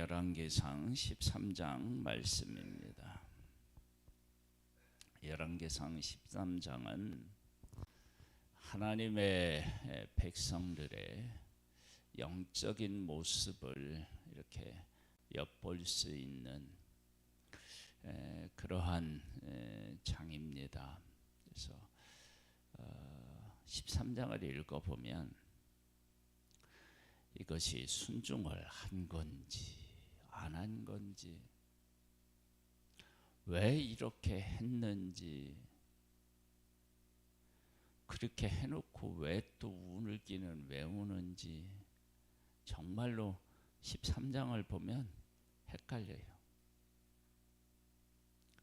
열왕기상 13장 말씀입니다. 열왕기상 13장은 하나님의 백성들의 영적인 모습을 이렇게 엿볼 수 있는 그러한 장입니다. 그래서 13장을 어, 읽어보면 이것이 순종을 한 건지 안 한 건지 왜 이렇게 했는지 그렇게 해놓고 왜 또 운을 끼는 왜 우는지 정말로 13장을 보면 헷갈려요.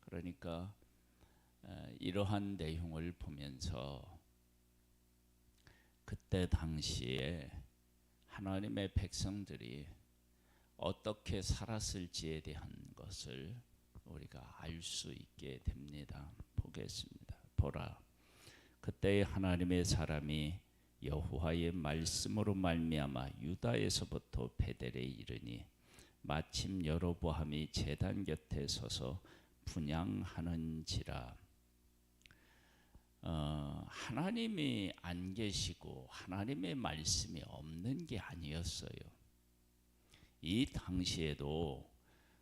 그러니까 이러한 내용을 보면서 그때 당시에 하나님의 백성들이 어떻게 살았을지에 대한 것을 우리가 알 수 있게 됩니다. 보겠습니다. 보라. 그때 하나님의 사람이 여호와의 말씀으로 말미암아 유다에서부터 베델에 이르니 마침 여로보암이 제단 곁에 서서 분양하는지라 어, 하나님이 안 계시고 하나님의 말씀이 없는 게 아니었어요. 이 당시에도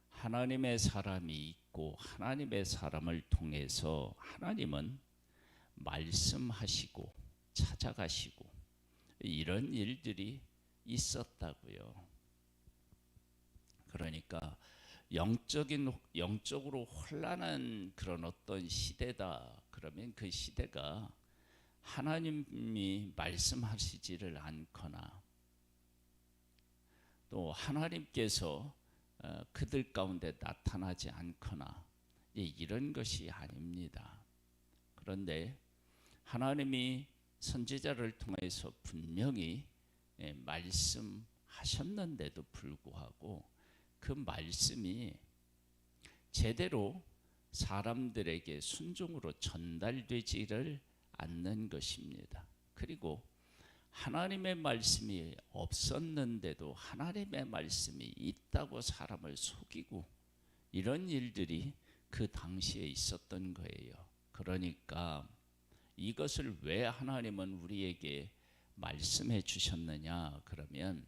하나님의 사람이 있고 하나님의 사람을 통해서 하나님은 말씀하시고 찾아가시고 이런 일들이 있었다고요. 그러니까 영적인 영적으로 혼란한 그런 어떤 시대다. 그러면 그 시대가 하나님이 말씀하시지를 않거나 또 하나님께서 어, 그들 가운데 나타나지 않거나 이런 것이 아닙니다. 그런데 하나님이 선지자를 통해서 분명히 예, 말씀하셨는데도 불구하고 그 말씀이 제대로 사람들에게 순종으로 전달되지를 않는 것입니다. 그리고 하나님의 말씀이 없었는데도 하나님의 말씀이 있다고 사람을 속이고 이런 일들이 그 당시에 있었던 거예요. 그러니까 이것을 왜 하나님은 우리에게 말씀해 주셨느냐? 그러면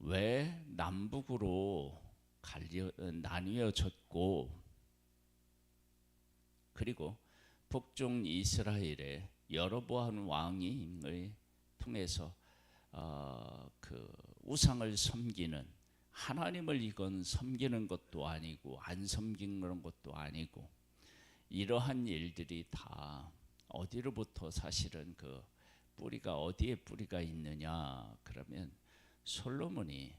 왜 남북으로 갈려 나뉘어졌고 그리고 북중 이스라엘의 여로보암 왕이 통해서 어, 그 우상을 섬기는 하나님을 이건 섬기는 것도 아니고 안 섬기는 것도 아니고 이러한 일들이 다 어디로부터 사실은 그 뿌리가 어디에 뿌리가 있느냐 그러면 솔로몬이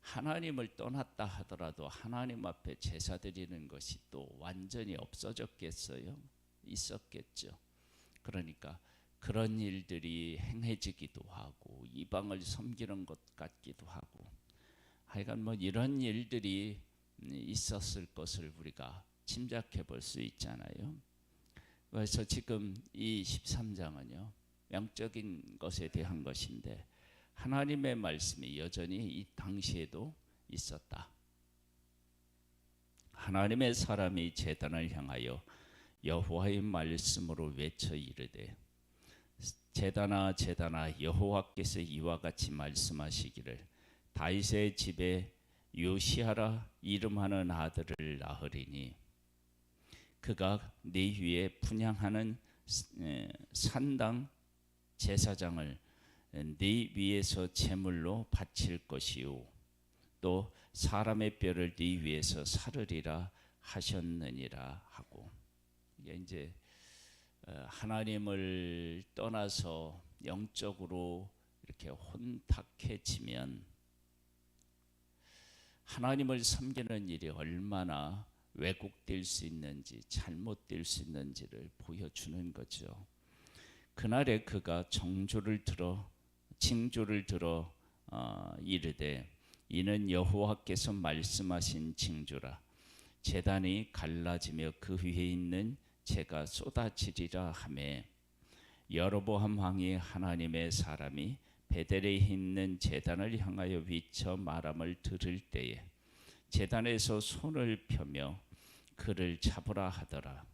하나님을 떠났다 하더라도 하나님 앞에 제사 드리는 것이 또 완전히 없어졌겠어요? 있었겠죠. 그러니까 그런 일들이 행해지기도 하고 이방을 섬기는 것 같기도 하고 하여간 뭐 이런 일들이 있었을 것을 우리가 짐작해 볼 수 있잖아요. 그래서 지금 이 13장은요. 영적인 것에 대한 것인데 하나님의 말씀이 여전히 이 당시에도 있었다. 하나님의 사람이 제단을 향하여 여호와의 말씀으로 외쳐 이르되 제단아 제단아 여호와께서 이와 같이 말씀하시기를 다윗의 집에 요시하라 이름하는 아들을 낳으리니 그가 네 위에 분양하는 산당 제사장을 네 위에서 제물로 바칠 것이요. 또 사람의 뼈를 네 위에서 사르리라 하셨느니라 하고. 이게 이제 어, 하나님을 떠나서 영적으로 이렇게 혼탁해지면 하나님을 섬기는 일이 얼마나 왜곡될 수 있는지 잘못될 수 있는지를 보여주는 거죠. 그날에 그가 정조를 들어 징조를 들어 어, 이르되 이는 여호와께서 말씀하신 징조라 재단이 갈라지며 그 위에 있는 재가 쏟아지리라 하매 여로보암 왕이 하나님의 사람이 베델에 있는 제단을 향하여 위쳐 말함을 들을 때에 제단에서 손을 펴며 그를 잡으라 하더라.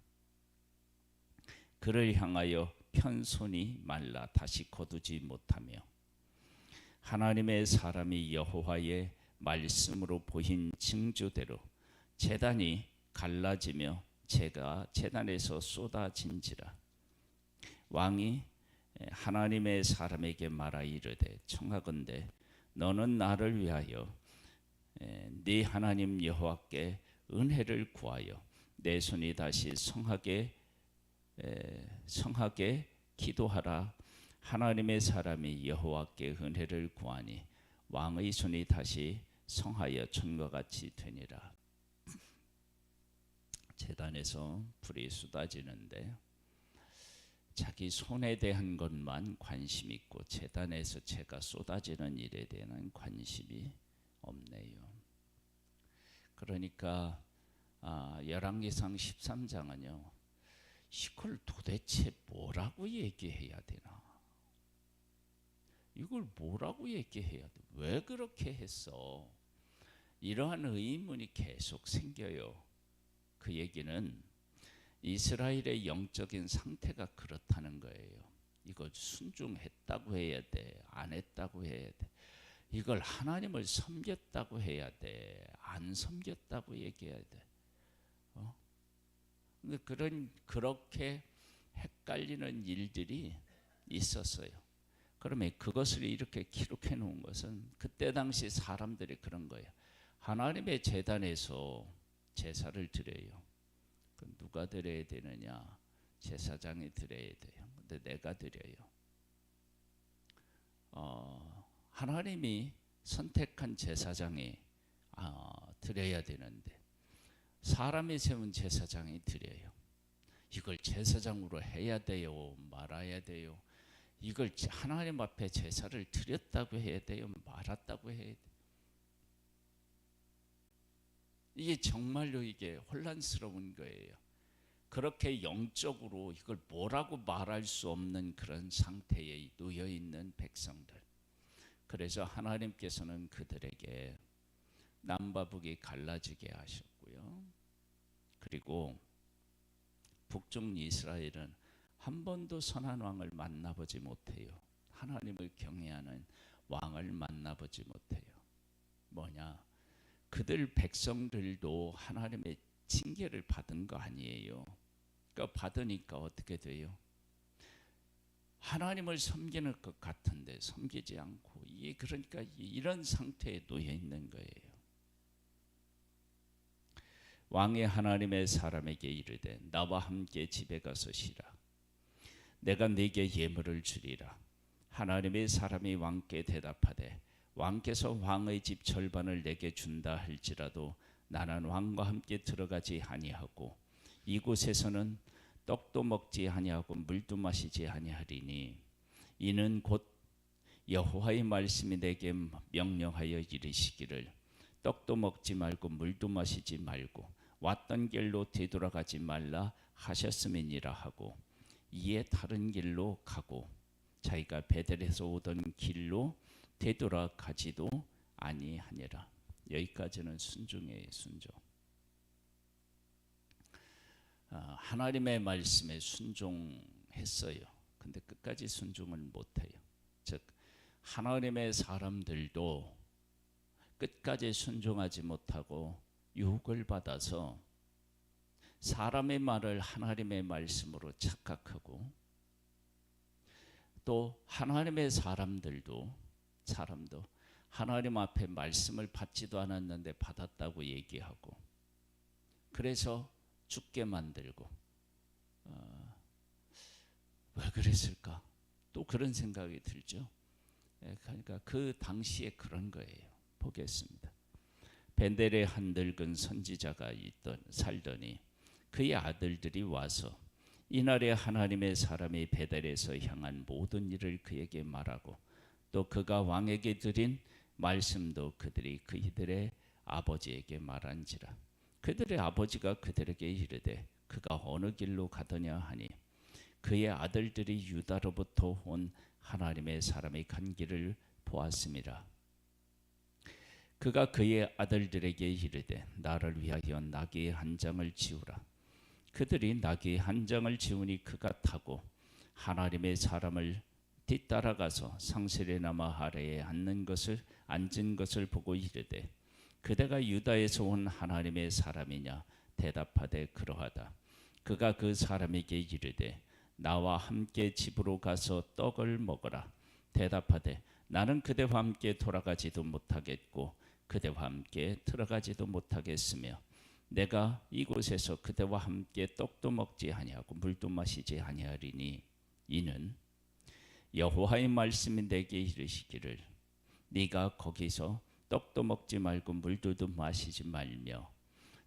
그를 향하여 편 손이 말라 다시 거두지 못하며 하나님의 사람이 여호와의 말씀으로 보인 징조대로 제단이 갈라지며 제가 제단에서 쏟아진지라 왕이 하나님의 사람에게 말하 이르되 청하건대 너는 나를 위하여 네 하나님 여호와께 은혜를 구하여 내 손이 다시 성하게 성하게 기도하라. 하나님의 사람이 여호와께 은혜를 구하니 왕의 손이 다시 성하여 전과 같이 되니라 재단에서 불이 쏟아지는데 자기 손에 대한 것만 관심 있고 재단에서 제가 쏟아지는 일에 대한 관심이 없네요. 그러니까 아, 열왕기상 13장은요. 이걸 도대체 뭐라고 얘기해야 되나? 이걸 뭐라고 얘기해야 돼? 왜 그렇게 했어? 이러한 의문이 계속 생겨요. 그 얘기는 이스라엘의 영적인 상태가 그렇다는 거예요. 이걸 순종했다고 해야 돼, 안 했다고 해야 돼. 이걸 하나님을 섬겼다고 해야 돼, 안 섬겼다고 얘기해야 돼. 어? 근데 그런 그렇게 헷갈리는 일들이 있었어요. 그러면 그것을 이렇게 기록해 놓은 것은 그때 당시 사람들이 그런 거예요. 하나님의 재단에서 제사를 드려요. 그 누가 드려야 되느냐? 제사장이 드려야 돼요. 근데 내가 드려요. 어, 하나님이 선택한 제사장이 어, 드려야 되는데 사람이 세운 제사장이 드려요. 이걸 제사장으로 해야 돼요, 말아야 돼요. 이걸 하나님 앞에 제사를 드렸다고 해야 돼요, 말았다고 해야 돼요. 이게 정말로 이게 혼란스러운 거예요. 그렇게 영적으로 이걸 뭐라고 말할 수 없는 그런 상태에 놓여 있는 백성들. 그래서 하나님께서는 그들에게 남과 북이 갈라지게 하셨고요. 그리고 북중 이스라엘은 한 번도 선한 왕을 만나보지 못해요. 하나님을 경외하는 왕을 만나보지 못해요. 뭐냐? 그들 백성들도 하나님의 징계를 받은 거 아니에요. 그러니까 받으니까 어떻게 돼요? 하나님을 섬기는 것 같은데 섬기지 않고 이게 그러니까 이런 상태에 놓여 있는 거예요. 왕이 하나님의 사람에게 이르되 나와 함께 집에 가서 쉬라. 내가 네게 예물을 주리라. 하나님의 사람이 왕께 대답하되 왕께서 왕의 집 절반을 내게 준다 할지라도 나는 왕과 함께 들어가지 아니하고 이곳에서는 떡도 먹지 아니하고 물도 마시지 아니하리니 이는 곧 여호와의 말씀이 내게 명령하여 이르시기를 떡도 먹지 말고 물도 마시지 말고 왔던 길로 되돌아가지 말라 하셨음이니라 하고 이에 다른 길로 가고 자기가 베델에서 오던 길로 되돌아가지도 아니하니라. 여기까지는 순종의 순종. 아, 하나님의 말씀에 순종했어요. 근데 끝까지 순종을 못해요. 즉 하나님의 사람들도 끝까지 순종하지 못하고 유혹을 받아서 사람의 말을 하나님의 말씀으로 착각하고 또 하나님의 사람들도 사람도 하나님 앞에 말씀을 받지도 않았는데 받았다고 얘기하고 그래서 죽게 만들고 어, 왜 그랬을까? 또 그런 생각이 들죠. 예, 그러니까 그 당시에 그런 거예요. 보겠습니다. 벤델의 한 늙은 선지자가 있던 살더니 그의 아들들이 와서 이날에 하나님의 사람이 베델에서 향한 모든 일을 그에게 말하고 또 그가 왕에게 드린 말씀도 그들이 그들의 아버지에게 말한지라 그들의 아버지가 그들에게 이르되 그가 어느 길로 가더냐 하니 그의 아들들이 유다로부터 온 하나님의 사람이 간 길을 보았습니다. 그가 그의 아들들에게 이르되 나를 위하여 나귀의 한 장을 지우라. 그들이 나귀의 한 장을 지우니 그가 타고 하나님의 사람을 뒤따라가서 상실의 나마 아래에 앉는 것을 앉은 것을 보고 이르되 그대가 유다에서 온 하나님의 사람이냐 대답하되 그러하다. 그가 그 사람에게 이르되 나와 함께 집으로 가서 떡을 먹어라. 대답하되 나는 그대와 함께 돌아가지도 못하겠고 그대와 함께 들어가지도 못하겠으며 내가 이곳에서 그대와 함께 떡도 먹지 아니하고 물도 마시지 아니하리니 이는 여호와의 말씀이 내게 이르시기를 네가 거기서 떡도 먹지 말고 물도 마시지 말며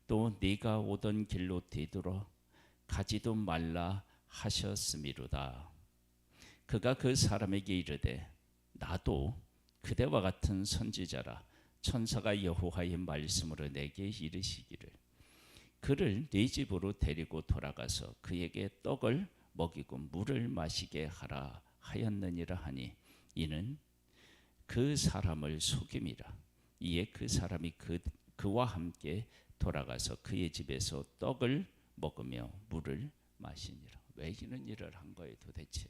또 네가 오던 길로 되돌아 가지도 말라 하셨음이로다. 그가 그 사람에게 이르되 나도 그대와 같은 선지자라 천사가 여호와의 말씀으로 내게 이르시기를 그를 네 집으로 데리고 돌아가서 그에게 떡을 먹이고 물을 마시게 하라 하였느니라 하니 이는 그 사람을 속임이라. 이에 그 사람이 그 그와 함께 돌아가서 그의 집에서 떡을 먹으며 물을 마시니라. 왜 이런 일을 한 거예요 도대체?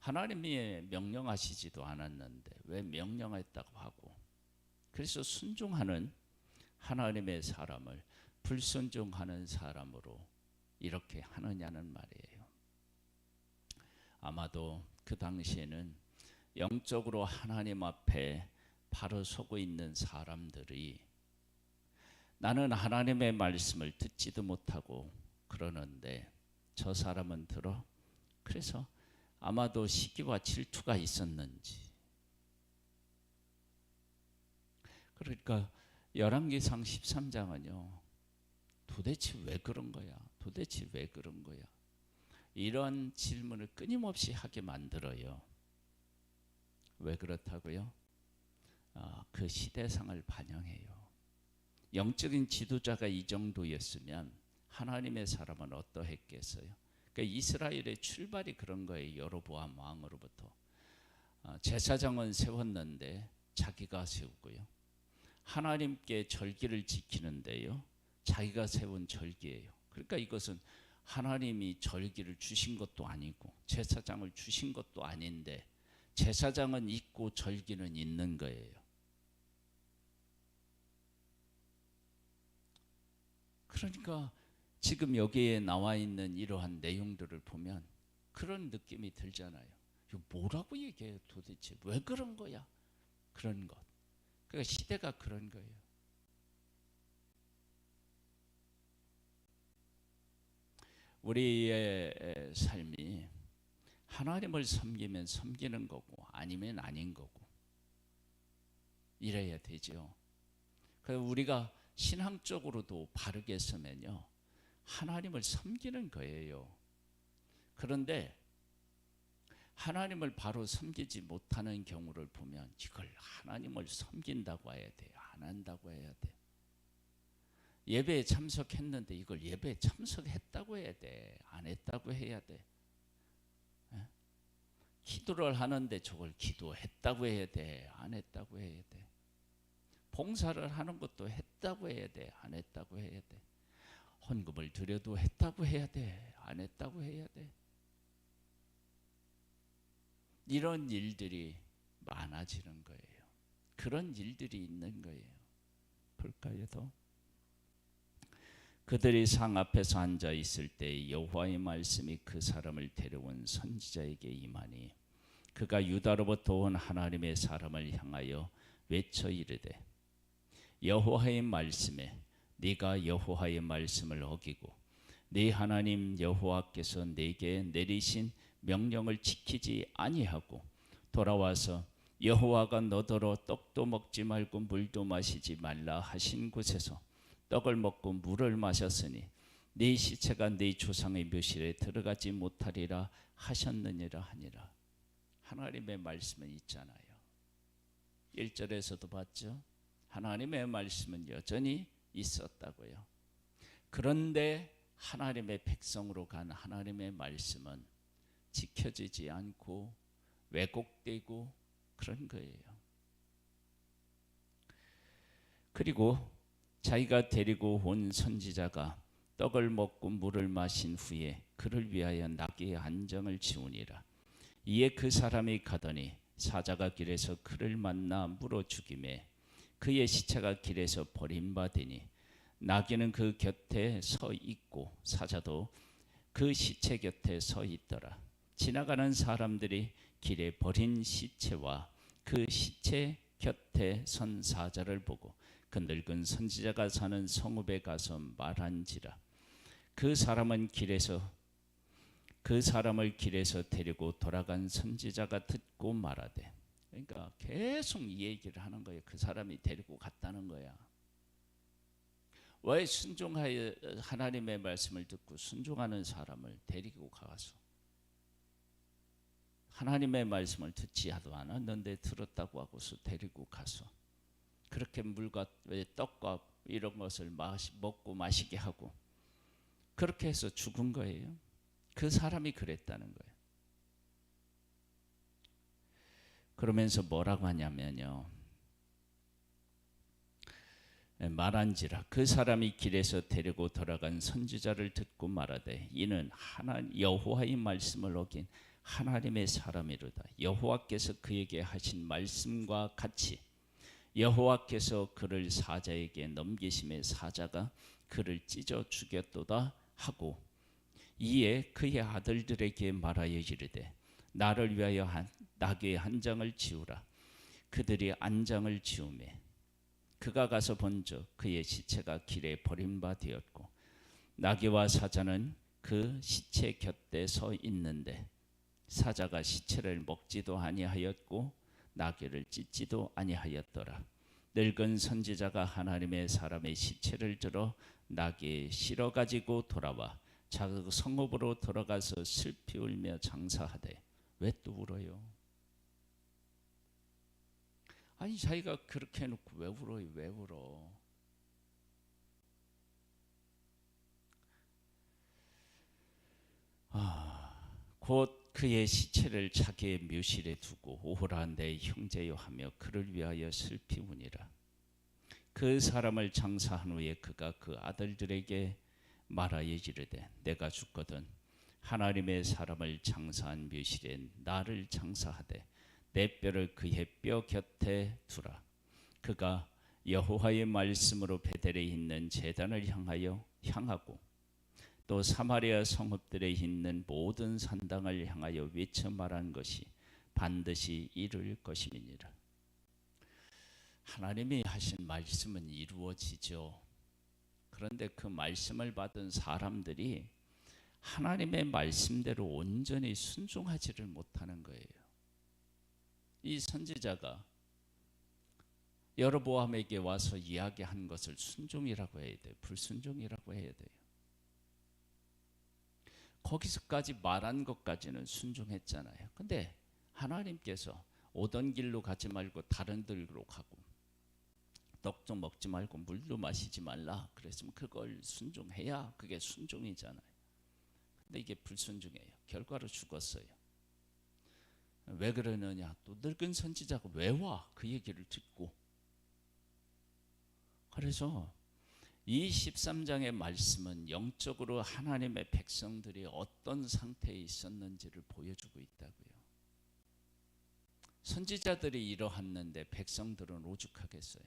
하나님이 명령하시지도 않았는데 왜 명령했다고 하고? 그래서 순종하는 하나님의 사람을 불순종하는 사람으로 이렇게 하느냐는 말이에요. 아마도 그 당시에는 영적으로 하나님 앞에 바로 서고 있는 사람들이 나는 하나님의 말씀을 듣지도 못하고 그러는데 저 사람은 들어? 그래서 아마도 시기와 질투가 있었는지. 그러니까 열왕기상 13장은요 도대체 왜 그런 거야? 도대체 왜 그런 거야 이런 질문을 끊임없이 하게 만들어요 왜 그렇다고요 아, 그 시대상을 반영해요 영적인 지도자가 이 정도였으면 하나님의 사람은 어떠했겠어요 그러니까 이스라엘의 출발이 그런 거예요. 여로보암 왕으로부터 어, 제사장은 세웠는데 자기가 세우고요. 하나님께 절기를 지키는데요. 자기가 세운 절기예요. 그러니까 이것은 하나님이 절기를 주신 것도 아니고 제사장을 주신 것도 아닌데 제사장은 있고 절기는 있는 거예요. 그러니까 지금 여기에 나와 있는 이러한 내용들을 보면 그런 느낌이 들잖아요. 뭐라고 얘기해요 도대체? 왜 그런 거야? 그런 것. 그러니까 시대가 그런 거예요. 우리의 삶이 하나님을 섬기면 섬기는 거고 아니면 아닌 거고 이래야 되죠. 그래서 우리가 신앙적으로도 바르게 서면요. 하나님을 섬기는 거예요. 그런데 하나님을 바로 섬기지 못하는 경우를 보면 이걸 하나님을 섬긴다고 해야 돼. 안 한다고 해야 돼. 예배에 참석했는데 이걸 예배에 참석했다고 해야 돼. 안 했다고 해야 돼. 예? 기도를 하는데 저걸 기도했다고 해야 돼. 안 했다고 해야 돼. 봉사를 하는 것도 했다고 해야 돼. 안 했다고 해야 돼. 헌금을 드려도 했다고 해야 돼. 안 했다고 해야 돼. 이런 일들이 많아지는 거예요. 그런 일들이 있는 거예요. 볼까요, 더? 그들이 상 앞에서 앉아 있을 때 여호와의 말씀이 그 사람을 데려온 선지자에게 임하니 그가 유다로부터 온 하나님의 사람을 향하여 외쳐 이르되 여호와의 말씀에 네가 여호와의 말씀을 어기고 네 하나님 여호와께서 네게 내리신 명령을 지키지 아니하고 돌아와서 여호와가 너더러 떡도 먹지 말고 물도 마시지 말라 하신 곳에서 떡을 먹고 물을 마셨으니 네 시체가 네 조상의 묘실에 들어가지 못하리라 하셨느니라 하니라 하나님의 말씀은 있잖아요 1절에서도 봤죠 하나님의 말씀은 여전히 있었다고요. 그런데 하나님의 백성으로 간 하나님의 말씀은 지켜지지 않고 왜곡되고 그런 거예요. 그리고 자기가 데리고 온 선지자가 떡을 먹고 물을 마신 후에 그를 위하여 나귀의 안정을 지우니라. 이에 그 사람이 가더니 사자가 길에서 그를 만나 물어 죽임에 그의 시체가 길에서 버림받으니 나귀는 그 곁에 서 있고 사자도 그 시체 곁에 서 있더라. 지나가는 사람들이 길에 버린 시체와 그 시체 곁에 선 사자를 보고 그 늙은 선지자가 사는 성읍에 가서 말한지라 그 사람은 길에서 그 사람을 길에서 데리고 돌아간 선지자가 듣고 말하되 그러니까 계속 이 얘기를 하는 거예요. 그 사람이 데리고 갔다는 거야. 왜 순종하여 하나님의 말씀을 듣고 순종하는 사람을 데리고 가서 하나님의 말씀을 듣지 않았는데 들었다고 하고서 데리고 가서 그렇게 물과 떡과 이런 것을 마시, 먹고 마시게 하고 그렇게 해서 죽은 거예요. 그 사람이 그랬다는 거예요. 그러면서 뭐라고 하냐면요. 예, 말한지라 그 사람이 길에서 데리고 돌아간 선지자를 듣고 말하되 이는 하나 여호와의 말씀을 어긴 하나님의 사람이로다 여호와께서 그에게 하신 말씀과 같이 여호와께서 그를 사자에게 넘기심에 사자가 그를 찢어 죽였도다 하고 이에 그의 아들들에게 말하여 이르되 나를 위하여 한 나귀의 한 장을 지우라. 그들이 안장을 지우매 그가 가서 본즉 그의 시체가 길에 버림바 되었고 나귀와 사자는 그 시체 곁에 서 있는데 사자가 시체를 먹지도 아니하였고 나귀를 찢지도 아니하였더라. 늙은 선지자가 하나님의 사람의 시체를 들어 나귀에 실어 가지고 돌아와 자기 성읍으로 들어가서 슬피 울며 장사하되 왜 또 울어요? 아니 자기가 그렇게 해놓고 왜 울어요? 왜 울어? 아, 곧 그의 시체를 자기의 묘실에 두고 오호라 내 형제여 하며 그를 위하여 슬피 우니라. 그 사람을 장사한 후에 그가 그 아들들에게 말하여 이르되 내가 죽거든 하나님의 사람을 장사한 묘실에 나를 장사하되 내 뼈를 그의 뼈 곁에 두라. 그가 여호와의 말씀으로 베델에 있는 제단을 향하여 향하고 또 사마리아 성읍들에 있는 모든 산당을 향하여 외쳐 말한 것이 반드시 이룰 것임이니라. 하나님이 하신 말씀은 이루어지죠. 그런데 그 말씀을 받은 사람들이 하나님의 말씀대로 온전히 순종하지를 못하는 거예요. 이 선지자가 여로보암에게 와서 이야기한 것을 순종이라고 해야 돼요. 불순종이라고 해야 돼요. 거기서까지 말한 것까지는 순종했잖아요. 근데 하나님께서 오던 길로 가지 말고 다른 길로 가고 떡좀 먹지 말고 물도 마시지 말라. 그랬으면 그걸 순종해야 그게 순종이잖아요. 근데 이게 불순종이에요. 결과로 죽었어요. 왜 그러느냐? 또 늙은 선지자가 왜 와? 그 얘기를 듣고. 그래서 이 13장의 말씀은 영적으로 하나님의 백성들이 어떤 상태에 있었는지를 보여주고 있다고요. 선지자들이 이러했는데 백성들은 오죽하겠어요.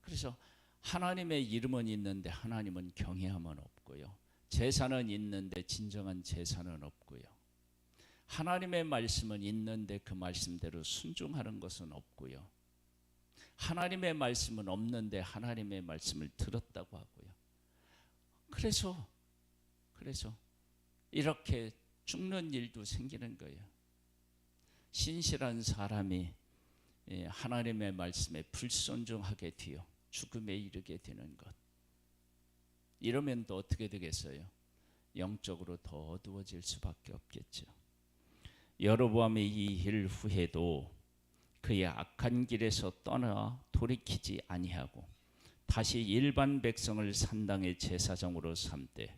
그래서 하나님의 이름은 있는데 하나님은 경외함은 없고요. 제사는 있는데 진정한 제사는 없고요. 하나님의 말씀은 있는데 그 말씀대로 순종하는 것은 없고요. 하나님의 말씀은 없는데 하나님의 말씀을 들었다고 하고요. 그래서 그래서 이렇게 죽는 일도 생기는 거예요. 신실한 사람이 예, 하나님의 말씀에 불순종하게 되어 죽음에 이르게 되는 것. 이러면 또 어떻게 되겠어요? 영적으로 더 어두워질 수밖에 없겠죠. 여로보암의 이 일 후에도 그의 악한 길에서 떠나 돌이키지 아니하고 다시 일반 백성을 산당의 제사장으로 삼되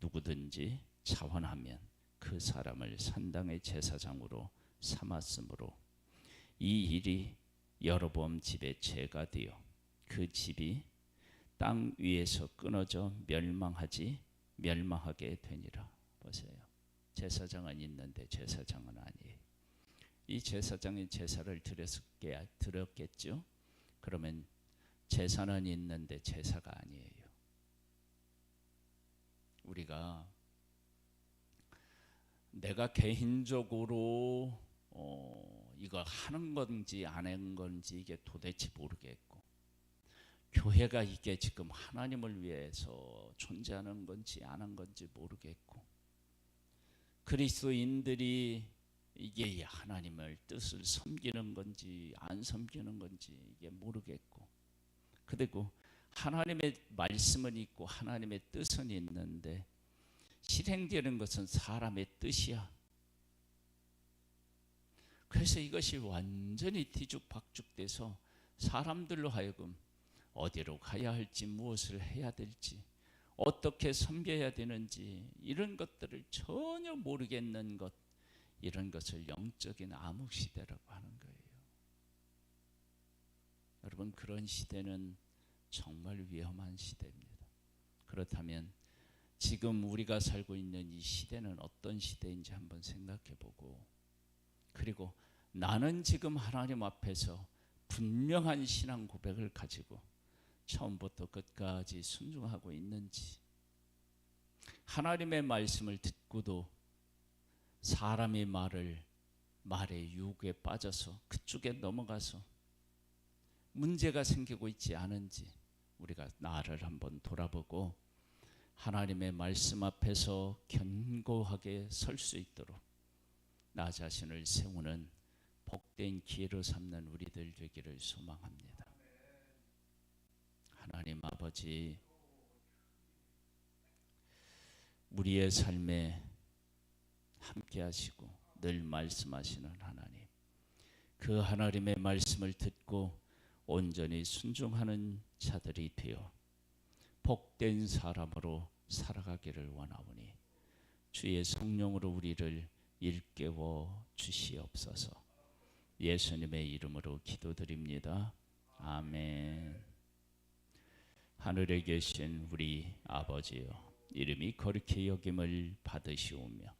누구든지 자원하면 그 사람을 산당의 제사장으로 삼았으므로 이 일이 여로보암 집의 죄가 되어 그 집이 땅 위에서 끊어져 멸망하지 멸망하게 되니라 보세요. 제사장은 있는데 제사장은 아니에요. 이 제사장이 제사를 드렸게 드렸겠죠. 그러면 제사는 있는데 제사가 아니에요. 우리가 내가 개인적으로 어, 이거 하는 건지 안 하는 건지 이게 도대체 모르겠고 교회가 이게 지금 하나님을 위해서 존재하는 건지 안 하는 건지 모르겠고 그리스도인들이 이게 하나님을 뜻을 섬기는 건지 안 섬기는 건지 이게 모르겠고 그리고 하나님의 말씀은 있고 하나님의 뜻은 있는데 실행되는 것은 사람의 뜻이야. 그래서 이것이 완전히 뒤죽박죽돼서 사람들로 하여금 어디로 가야 할지 무엇을 해야 될지 어떻게 섬겨야 되는지 이런 것들을 전혀 모르겠는 것 이런 것을 영적인 암흑 시대라고 하는 거예요. 여러분 그런 시대는 정말 위험한 시대입니다. 그렇다면 지금 우리가 살고 있는 이 시대는 어떤 시대인지 한번 생각해 보고 그리고 나는 지금 하나님 앞에서 분명한 신앙 고백을 가지고 처음부터 끝까지 순종하고 있는지 하나님의 말씀을 듣고도 사람의 말을 말의 유혹에 빠져서 그쪽에 넘어가서 문제가 생기고 있지 않은지 우리가 나를 한번 돌아보고 하나님의 말씀 앞에서 견고하게 설 수 있도록 나 자신을 세우는 복된 기회로 삼는 우리들 되기를 소망합니다. 하나님 아버지 우리의 삶에 함께 하시고 늘 말씀하시는 하나님 그 하나님의 말씀을 듣고 온전히 순종하는 자들이 되어 복된 사람으로 살아가기를 원하오니 주의 성령으로 우리를 일깨워 주시옵소서. 예수님의 이름으로 기도드립니다. 아멘. 하늘에 계신 우리 아버지여 이름이 거룩히 여김을 받으시오며